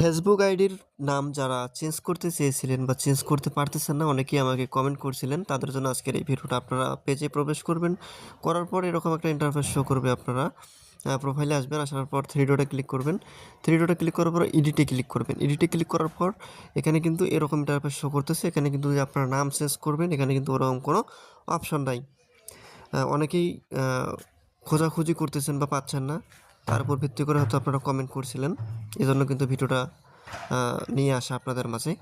Facebook আইডির নাম যারা চেঞ্জ করতে চেয়েছিলেন বা চেঞ্জ করতে পারতেছেন না, অনেকেই আমাকে কমেন্ট করছিলেন। তাদের জন্য আজকের এই ভিডিওটা আপনারা পেজে প্রবেশ করবেন। করার পর এরকম একটা ইন্টারফেস শো করবে আপনারা। প্রোফাইলে আসবেন, আসার পর থ্রি ডটে ক্লিক করবেন। থ্রি ডটে ক্লিক করার পর এডিটে ক্লিক করবেন। এডিটে ক্লিক করার পর এখানে কিন্তু এরকম ইন্টারফেস শো করতেছে। এখানে কিন্তু আপনার নাম চেঞ্জ করবেন। এখানে কিন্তু ওরকম কোনো অপশন নাই। অনেকেই খোঁজাখুঁজি করতেছেন বা পাচ্ছেন না। তার উপর ভিত্তি করে হয়তো আপনারা কমেন্ট করছিলেন। এই জন্য কিন্তু ভিডিওটা নিয়ে আসা আপনাদের মাঝে।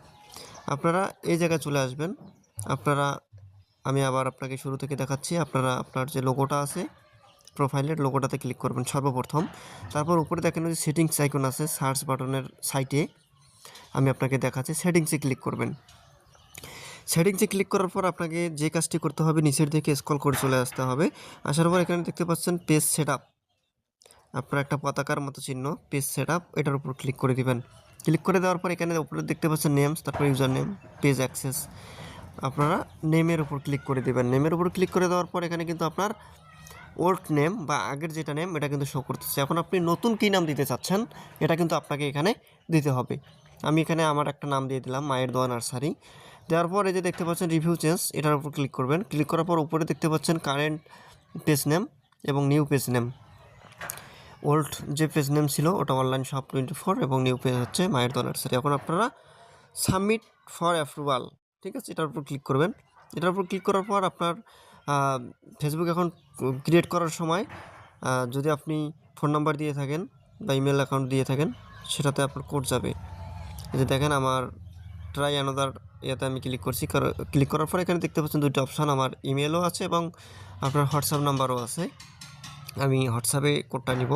আপনারা এই জায়গায় চলে আসবেন। আপনারা, আমি আবার আপনাকে শুরু থেকে দেখাচ্ছি। আপনারা আপনার যে লোগোটা আছে প্রোফাইলের লোগোটাতে ক্লিক করবেন সর্বপ্রথম। তারপর উপরে দেখেন যে সেটিংস আইকন আছে সার্চ বাটনের সাইটে আমি আপনাকে দেখাচ্ছি সেটিংসে ক্লিক করবেন। সেটিংসে ক্লিক করার পর আপনাকে যে কাজটি করতে হবে, নিচের দিকে স্ক্রল করে চলে আসতে হবে। আসার পর এখানে দেখতে পাচ্ছেন পেজ সেট আপনার একটা পতাকার মতো চিহ্ন পেজ সেট আপ এটার উপর ক্লিক করে দিবেন। ক্লিক করে দেওয়ার পর এখানে উপরে দেখতে পাচ্ছেন নেমস তারপর ইউজার নেম পেজ অ্যাক্সেস আপনারা নেমের উপর ক্লিক করে দেবেন। নেমের উপর ক্লিক করে দেওয়ার পর এখানে কিন্তু আপনার ওল্ড নেম বা আগের যেটা নেম এটা কিন্তু শো করতেছে। এখন আপনি নতুন কী নাম দিতে চাচ্ছেন, এটা কিন্তু আপনাকে এখানে দিতে হবে। আমি এখানে আমার একটা নাম দিয়ে দিলাম, মায়ের দোয়া নার্সারি। দেওয়ার পর এই যে দেখতে পাচ্ছেন রিভিউ চেঞ্জ এটার উপর ক্লিক করবেন। ক্লিক করার পর উপরে দেখতে পাচ্ছেন কারেন্ট পেজ নেম এবং নিউ পেজ নেম ওল্ড যে পেজ নেম ছিল, ওটা অনলাইন শপ টোয়েন্টি ফোর এবং নিউ পেজ হচ্ছে মায়ের দোয়া নার্সারি এখন আপনারা সাবমিট ফর অ্যাপ্রুভাল ঠিক আছে? এটার উপর ক্লিক করবেন। এটার উপর ক্লিক করার পর আপনার ফেসবুক অ্যাকাউন্ট ক্রিয়েট করার সময় যদি আপনি ফোন নাম্বার দিয়ে থাকেন বা ইমেল অ্যাকাউন্ট দিয়ে থাকেন, সেটাতে আপনার কোড যাবে। যে দেখেন আমার ট্রাই অ্যানাদার ইয়াতে আমি ক্লিক করছি। ক্লিক করার পর এখানে দেখতে পাচ্ছেন দুটো অপশান আমার ইমেলও আছে এবং আপনার হোয়াটসঅ্যাপ নাম্বারও আছে। আমি হোয়াটসঅ্যাপে কোডটা নিব।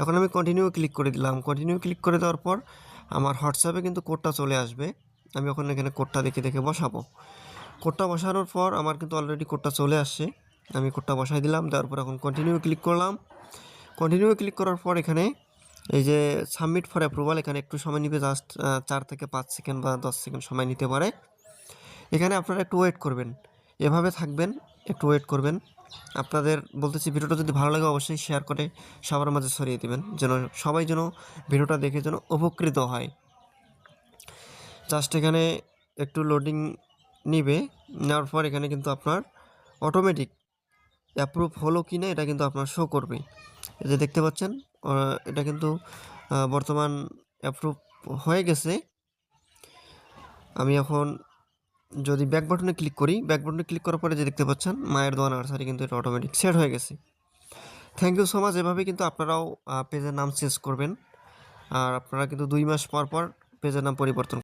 এখন আমি কন্টিনিউ ক্লিক করে দিলাম। কন্টিনিউ ক্লিক করে দেওয়ার পর আমার হোয়াটসঅ্যাপে কিন্তু কোডটা চলে আসবে। আমি এখন এখানে কোডটা দেখে দেখে বসাবো। কোডটা বসানোর পর আমার কিন্তু অলরেডি কোডটা চলে আসছে। আমি কোডটা বসাই দিলাম। দেওয়ার পর এখন কন্টিনিউ ক্লিক করলাম। কন্টিনিউ ক্লিক করার পর এখানে এই যে সাবমিট ফর অ্যাপ্রুভাল এখানে একটু সময় নিবে। জাস্ট চার থেকে পাঁচ সেকেন্ড বা দশ সেকেন্ড সময় নিতে পারে। এখানে আপনারা একটু ওয়েট করবেন। এভাবে থাকবেন, একটু ওয়েট করবেন। আপনাদের বলতেছি, ভিডিওটা যদি ভালো লাগে অবশ্যই শেয়ার করে সবার মাঝে ছড়িয়ে দেবেন, যেন সবাই যেন ভিডিওটা দেখে যেন উপকৃত হয়। জাস্ট এখানে একটু লোডিং নিবে, নেওয়ার পর এখানে কিন্তু আপনার অটোমেটিক অ্যাপ্রুভ হলো কি না এটা কিন্তু আপনার শো করবে। যে দেখতে পাচ্ছেন এটা কিন্তু বর্তমান অ্যাপ্রুভ হয়ে গেছে। আমি এখন যদি ব্যাক বাটনে ক্লিক করি ব্যাক বাটনে ক্লিক করার পরে যে দেখতে পাচ্ছেন, মায়ের দোয়া নার্সারি কিন্তু এটা অটোমেটিক সেট হয়ে গেছে। থ্যাংক ইউ সো মাচ এভাবে কিন্তু আপনারাও পেজের নাম চেঞ্জ করবেন। আর আপনারা কিন্তু দুই মাস পর পর পেজের নাম পরিবর্তন